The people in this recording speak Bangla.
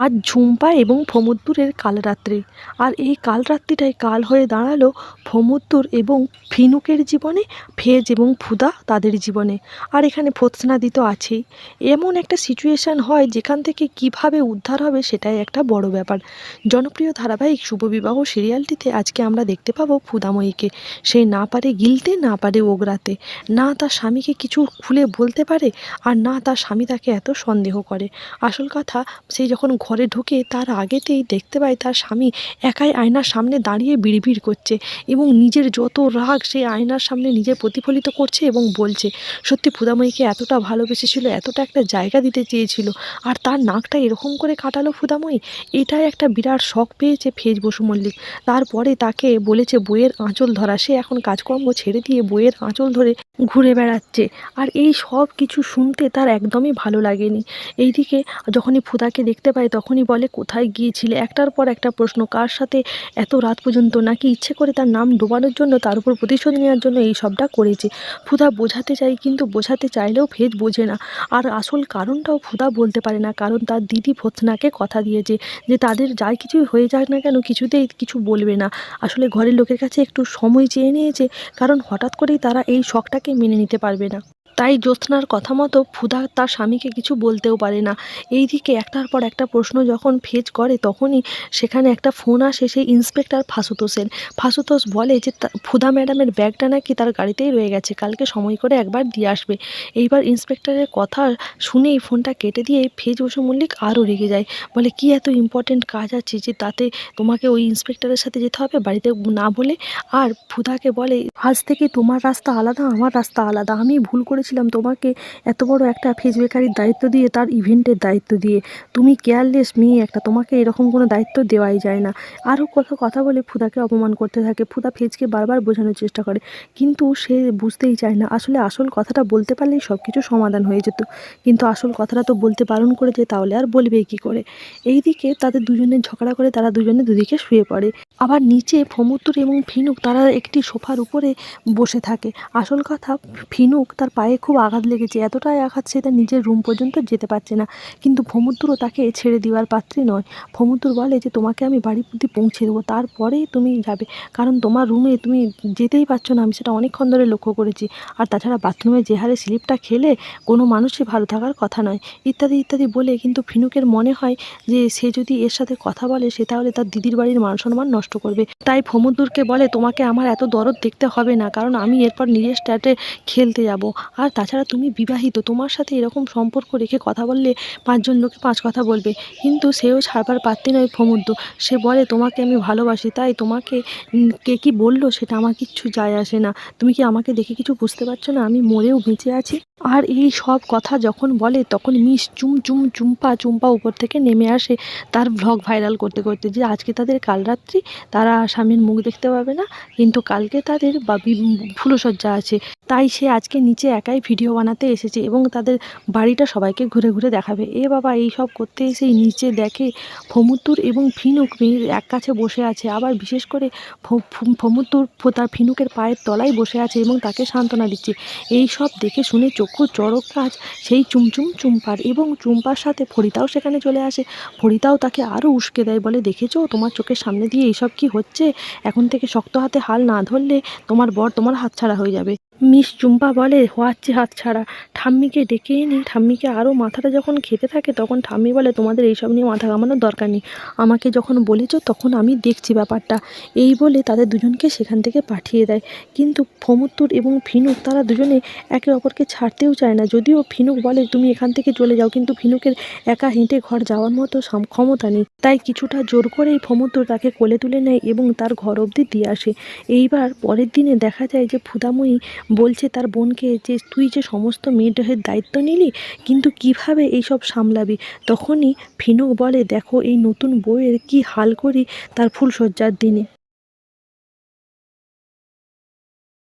আজ ঝুম্পা এবং ফমুদ্দুরের কালরাত্রি। আর এই কালরাত্রিটাই কাল হয়ে দাঁড়াল ফমুদ্দুর এবং ফিনুকের জীবনে ফেজ এবং ফুদা তাদের জীবনে। আর এখানে ফোৎসনাদি তো আছেই। এমন একটা সিচুয়েশান হয় যেখান থেকে কীভাবে উদ্ধার হবে সেটাই একটা বড় ব্যাপার। জনপ্রিয় ধারাবাহিক শুভবিবাহ সিরিয়ালটিতে আজকে আমরা দেখতে পাবো ফুদাময়ীকে সে না পারে গিলতে, না পারে ওগরাতে। না তার স্বামীকে কিছু খুলে বলতে পারে, আর না তার স্বামী তাকে এত সন্দেহ করে। আসল কথা, সে যখন ঘরে ঢোকে তার আগেতেই দেখতে পায় তার স্বামী একাই আয়নার সামনে দাঁড়িয়ে বিড়বিড় করছে এবং নিজের যত রাগ সেই আয়নার সামনে নিজে প্রতিফলিত করছে এবং বলছে, সত্যি ফুদাময়ীকে এতটা ভালোবেসেছিল, এতটা একটা জায়গা দিতে চেয়েছিল আর তার নাকটা এরকম করে কাটালো ফুদাময়ী। এটাই একটা বিরাট শখ পেয়েছে ফেজ বসু মল্লিক। তারপরে তাকে বলেছে বইয়ের আঁচল ধরা। সে এখন কাজকর্ম ছেড়ে দিয়ে বইয়ের আঁচল ধরে ঘুরে বেড়াচ্ছে আর এই সব কিছু শুনতে তার একদমই ভালো লাগেনি। এইদিকে যখনই ফুদাকে দেখতে পায় তখনই বলে, কোথায় গিয়েছিলে? একটার পর একটা প্রশ্ন। কার সাথে এত রাত পর্যন্ত? নাকি ইচ্ছে করে তার নাম ডোবানোর জন্য, তার উপর প্রতিশোধ নেওয়ার জন্য এই সবটা করেছে? ফুদা বোঝাতে চাই কিন্তু বোঝাতে চাইলেও ফেজ বোঝে না। আর আসল কারণটাও ফুদা বলতে পারে না। কারণ তার দিদি ফোৎসনাকে কথা দিয়েছে যে, তাদের যাই কিছুই হয়ে যাক না কেন, কিছুতেই কিছু বলবে না। আসলে ঘরের লোকের কাছে একটু সময় চেয়ে নিয়েছে, কারণ হঠাৎ করেই তারা এই শখটাকে মেনে নিতে পারবে না। তাই জ্যোৎস্নার কথা মতো ফুদা তার স্বামীকে কিছু বলতেও পারে না। এইদিকে একটার পর একটা প্রশ্ন যখন ফেজ করে, তখনই সেখানে একটা ফোন আসে, সেই ইন্সপেক্টর ফাসুতোসের ফাসুতোস বলে যে ফুদা ম্যাডামের ব্যাগটা নাকি তার গাড়িতেই রয়ে গেছে, কালকে সময় করে একবার দিয়ে আসবে। এইবার ইন্সপেক্টরের কথা শুনেই ফোনটা কেটে দিয়ে ফেজ বসু মল্লিক আরও রেগে যায়। বলে, কি এত ইম্পর্ট্যান্ট কাজ আছে যে, তাতে তোমাকে ওই ইন্সপেক্টরের সাথে যেতে হবে, বাড়িতে না বলে? আর ফুদাকে বলে, আজ থেকে তোমার রাস্তা আলাদা, আমার রাস্তা আলাদা, আমি ভুল করেছিলাম তোমাকে, এত বড় একটা ফেজ বেকারির দায়িত্ব দিয়ে, তার ইভেন্টের দায়িত্ব দিয়ে। তুমি কেয়ারলেস মেয়ে একটা, তোমাকে এরকম কোনো দায়িত্ব দেওয়াই যায় না। আরও কত কথা বলে ফুদাকে অপমান করতে থাকে, ফুদা ফেজকে বারবার বোঝানোর চেষ্টা করে। কিন্তু সে বুঝতেই চায় না, আসলে আসল কথাটা বলতে পারলেই সব কিছু সমাধান হয়ে যেত। কিন্তু আসল কথাটা তো বলতে বারণ করেছে, তাহলে আর বলবেই কী করে? এই দিকে তাদের দুজনের ঝগড়া করে, তারা দুজনে দুদিকে শুয়ে পড়ে। আবার নিচে ফমুত্তুর এবং ফিনুক, তারা একটি সোফার উপরে বসে থাকে। আসল কথা, ফিনুক তার পায়ে খুব আঘাত লেগেছে। এতটাই আঘাত সে তার নিজের রুম পর্যন্ত যেতে পারছে না। কিন্তু ফমুদ্দুরও তাকে ছেড়ে দেওয়ার পাত্রী নয়। ফমুদ্দুর বলে যে, তোমাকে আমি বাড়ি প্রতি পৌঁছে দেবো, তারপরেই তুমি যাবে। কারণ তোমার রুমে তুমি যেতেই পারছ না। আমি সেটা অনেকক্ষণ ধরে লক্ষ্য করেছি। আর তাছাড়া বাথরুমে যে হারে স্লিপটা খেলে কোনো মানুষই ভালো থাকার কথা নয়। ইত্যাদি ইত্যাদি বলে কিন্তু ফিনুকের মনে হয় যে, সে যদি এর সাথে কথা বলে, সে তাহলে তার দিদির বাড়ির মান সম্মান নষ্ট করবে। তাই ফমুদ্দুরকে বলে, তোমাকে আমার এত দরদ দেখতে হবে না। কারণ আমি এরপর নিজের স্ট্যাটে খেলতে যাব। আর তাছাড়া তুমি বিবাহিত, তোমার সাথে এরকম সম্পর্ক রেখে কথা বললে পাঁচজন লোকে পাঁচ কথা বলবে। কিন্তু সেও ছাড়বার পাত্রী নয় ফমুদ্দ সে বলে, তোমাকে আমি ভালোবাসি, তাই তোমাকে কে কী বলল সেটা আমার কিচ্ছু যায় আসে না। তুমি কি আমাকে দেখে কিছু বুঝতে পারছ না? আমি মরেও বেঁচে আছি। আর এই সব কথা যখন বলে, তখন মিস চুম চুম চুম্পা চুম্পা উপর থেকে নেমে আসে তার ভ্লগ ভাইরাল করতে করতে যে আজকে তাদের কাল রাত্রি, তারা স্বামীর মুখ দেখতে পাবে না, কিন্তু কালকে তাদের বা ফুলসজ্জা আছে। তাই সে আজকে নিচে একাই ভিডিও বানাতে এসেছে এবং তাদের বাড়িটা সবাইকে ঘুরে ঘুরে দেখাবে। এ বাবা, এই সব করতে এসেই নিচে দেখে ফমুত্তুর এবং ফিনুক মেয়ের এক কাছে বসে আছে। আবার বিশেষ করে ফ- ফ- ফমুত্তুর তার ফিনুকের পায়ের তলায় বসে আছে এবং তাকে সান্ত্বনা দিচ্ছে। এই সব দেখে শুনে চক্ষু, চড়ক কাজ, সেই চুমচুম চুম্পার এবং চুম্পার সাথে ফরিতাও সেখানে চলে আসে। ফরিতাও তাকে আরও উস্কে দেয়, বলে, দেখেছ, তোমার চোখের সামনে দিয়ে এইসব কি হচ্ছে? এখন থেকে শক্ত হাতে হাল না ধরলে তোমার বর তোমার হাতছাড়া হয়ে যাবে। মিস চুম্পা বলে হওয়াচ্ছে হাতছাড়া ঠাম্মিকে ডেকে এনে ঠাম্মিকে আরও মাথাটা যখন খেতে থাকে, তখন ঠাম্মি বলে, তোমাদের এইসব নিয়ে মাথা ঘামানোর দরকার নেই। আমাকে যখন বলেছ, তখন আমি দেখছি ব্যাপারটা। এই বলে তাদের দুজনকে সেখান থেকে পাঠিয়ে দেয়। কিন্তু ফমুত্তুর এবং ফিনুক, তারা দুজনে একে অপরকে ছাড়তেও চায় না। যদিও ফিনুক বলে, তুমি এখান থেকে চলে যাও। কিন্তু ফিনুকের একা হেঁটে ঘর যাওয়ার মতো ক্ষমতা নেই। তাই কিছুটা জোর করেই ফমুত্তুর তাকে কোলে তুলে নেয় এবং তার ঘর অবধি দিয়ে আসে। এইবার পরের দিনে দেখা যায় যে ফুদাময়ী বলছে তার বোনকে যে তুই যে সমস্ত মেয়েদের দায়িত্ব নিলি, কিন্তু কীভাবে এইসব সামলাবি? তখনই ফিনুক বলে, দেখো, এই নতুন বইয়ের কি হাল করি তার ফুলসজ্জার দিনে।